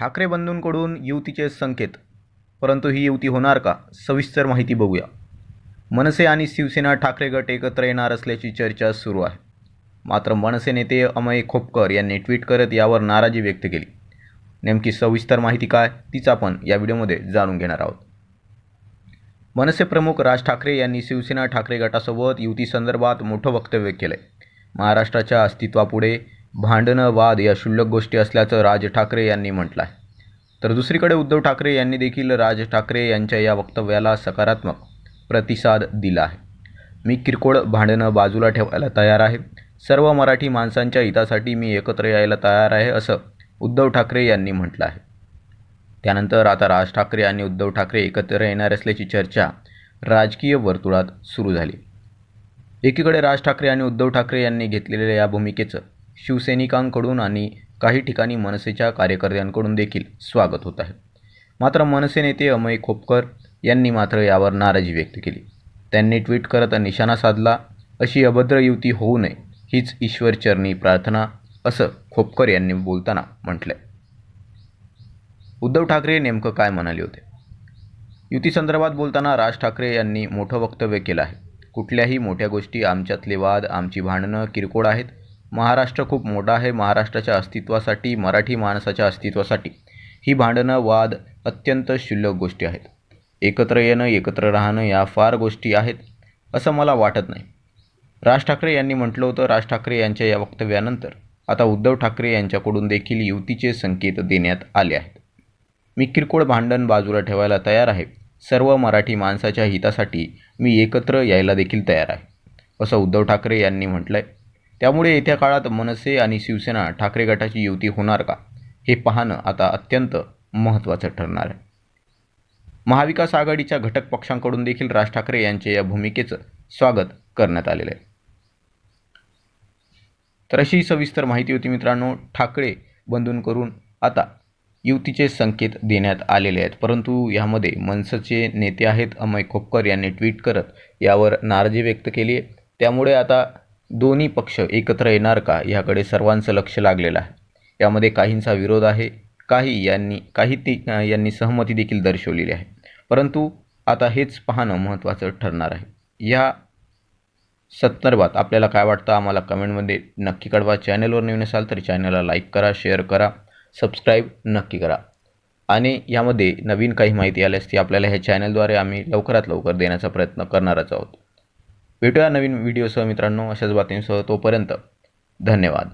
ठाकरे बंधूंकडून युतीचे संकेत परंतु ही युती होणार का? सविस्तर माहिती बघूया. मनसे आणि शिवसेना ठाकरे गट एकत्र येणार असल्याची चर्चा सुरू आहे. मात्र मनसे नेते अमय खोपकर यांनी ट्विट करत यावर नाराजी व्यक्त केली. नेमकी सविस्तर माहिती काय तीच आपण या व्हिडिओमध्ये जाणून घेणार आहोत. मनसे प्रमुख राज ठाकरे यांनी शिवसेना ठाकरे गटासोबत युतीसंदर्भात मोठं वक्तव्य केलं आहे महाराष्ट्राच्या अस्तित्वापुढे भांडणं वाद या क्षुल्लक गोष्टी असल्याचं राज ठाकरे यांनी म्हटलं आहे तर दुसरीकडे उद्धव ठाकरे यांनी देखील राज ठाकरे यांच्या या वक्तव्याला सकारात्मक प्रतिसाद दिला आहे. मी किरकोळ भांडणं बाजूला ठेवायला तयार आहे. सर्व मराठी माणसांच्या हितासाठी मी एकत्र यायला तयार आहे असं उद्धव ठाकरे यांनी म्हटलं आहे त्यानंतर आता राज ठाकरे आणि उद्धव ठाकरे एकत्र येणार असल्याची चर्चा राजकीय वर्तुळात सुरू झाली. एकीकडे राज ठाकरे आणि उद्धव ठाकरे यांनी घेतलेल्या या भूमिकेचं शिवसैनिकांकडून आणि काही ठिकाणी मनसेच्या कार्यकर्त्यांकडून देखील स्वागत होत आहे. मात्र मनसे नेते अमय खोपकर यांनी मात्र यावर नाराजी व्यक्त केली. त्यांनी ट्विट करत निशाणा साधला अशी अभद्र युती होऊ नये हीच ईश्वरचरणी प्रार्थना असं खोपकर यांनी बोलताना म्हटलंय. उद्धव ठाकरे नेमकं काय म्हणाले होते? युतीसंदर्भात बोलताना राज ठाकरे यांनी मोठं वक्तव्य केलं आहे. कुठल्याही मोठ्या गोष्टी आमच्यातले वाद आमची भांडणं किरकोळ आहेत महाराष्ट्र खूप मोठा आहे महाराष्ट्राच्या अस्तित्वासाठी मराठी माणसाच्या अस्तित्वासाठी. ही भांडणं वाद अत्यंत क्षुल्लक गोष्टी आहेत. एकत्र येणं एकत्र राहणं या फार गोष्टी आहेत असं मला वाटत नाही. राज ठाकरे यांनी म्हटलं होतं राज ठाकरे यांच्या या वक्तव्यानंतर. आता उद्धव ठाकरे यांच्याकडून देखील युतीचे संकेत देण्यात आले आहेत. मी किरकोळ भांडण बाजूला ठेवायला तयार आहे. सर्व मराठी माणसाच्या हितासाठी मी एकत्र यायला देखील तयार आहे असं उद्धव ठाकरे यांनी म्हटलं आहे त्यामुळे येत्या काळात मनसे आणि शिवसेना ठाकरे गटाची युती होणार का? हे पाहणं आता अत्यंत महत्त्वाचं ठरणार आहे. महाविकास आघाडीच्या घटक पक्षांकडून देखील राज ठाकरे यांच्या या भूमिकेचं स्वागत करण्यात आलेलं आहे. तर अशी सविस्तर माहिती होती मित्रांनो ठाकरे बंधूंकडून आता युतीचे संकेत देण्यात आलेले आहेत. परंतु यामध्ये मनसेचे नेते आहेत अमय खोपकर यांनी ट्विट करत यावर नाराजी व्यक्त केली आहे. त्यामुळे आता दोन्ही पक्ष एकत्र येणार का याकडे सर्वांचं लक्ष लागलेलं आहे. यामध्ये काहींचा विरोध आहे काही यांनी काही ती यांनी सहमती देखील दर्शवलेली आहे. परंतु आता हेच पाहणं महत्त्वाचं ठरणार आहे. या संदर्भात आपल्याला काय वाटतं आम्हाला कमेंटमध्ये नक्की कळवा. चॅनलवर नवीन असाल तर चॅनलला लाईक करा शेअर करा सबस्क्राईब नक्की करा. आणि यामध्ये नवीन काही माहिती आल्यास ती आपल्याला ह्या चॅनलद्वारे आम्ही लवकरात लवकर देण्याचा प्रयत्न करणारच आहोत. भेटूया नवीन व्हिडिओसह मित्रांनो अशाच बातमीसह तोपर्यंत धन्यवाद.